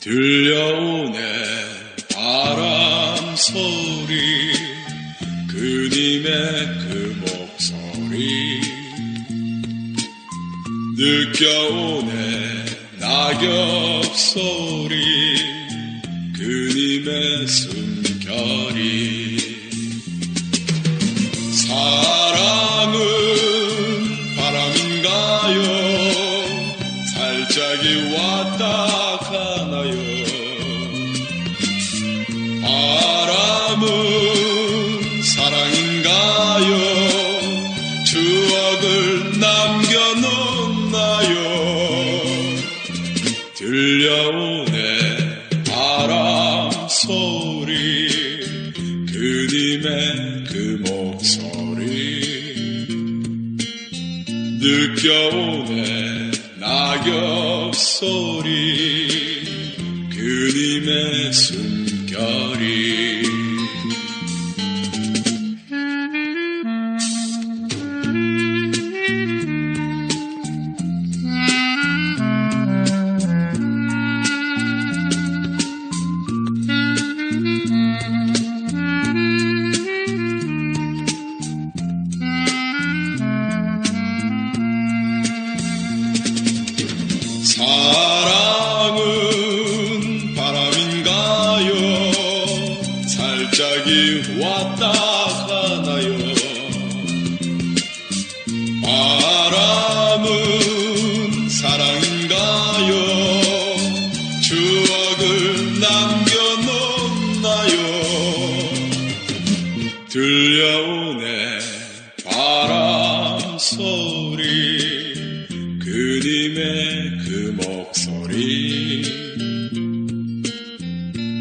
들려오네 바람 소리 그님의 그 목소리. 느껴오네 낙엽 소리 그님의 숨결이. 사랑은 바람인가요? 살짝이 왔다 가나요? 바람은 사랑인가요? 추억을 남겨놓 들려오네. 바람 소리. 그님의 그 목소리. 느껴오네. 낙엽 소리. 그님의 숨 살짝이 왔다 가나요? 바람은 사랑인가요? 추억을 남겨놓나요? 들려오네 바람 소리 그님의 그 목소리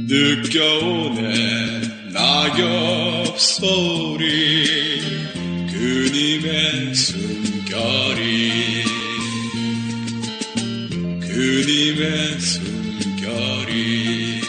느껴오네 낙엽 소리 그님의 숨결이. 그님의 숨결이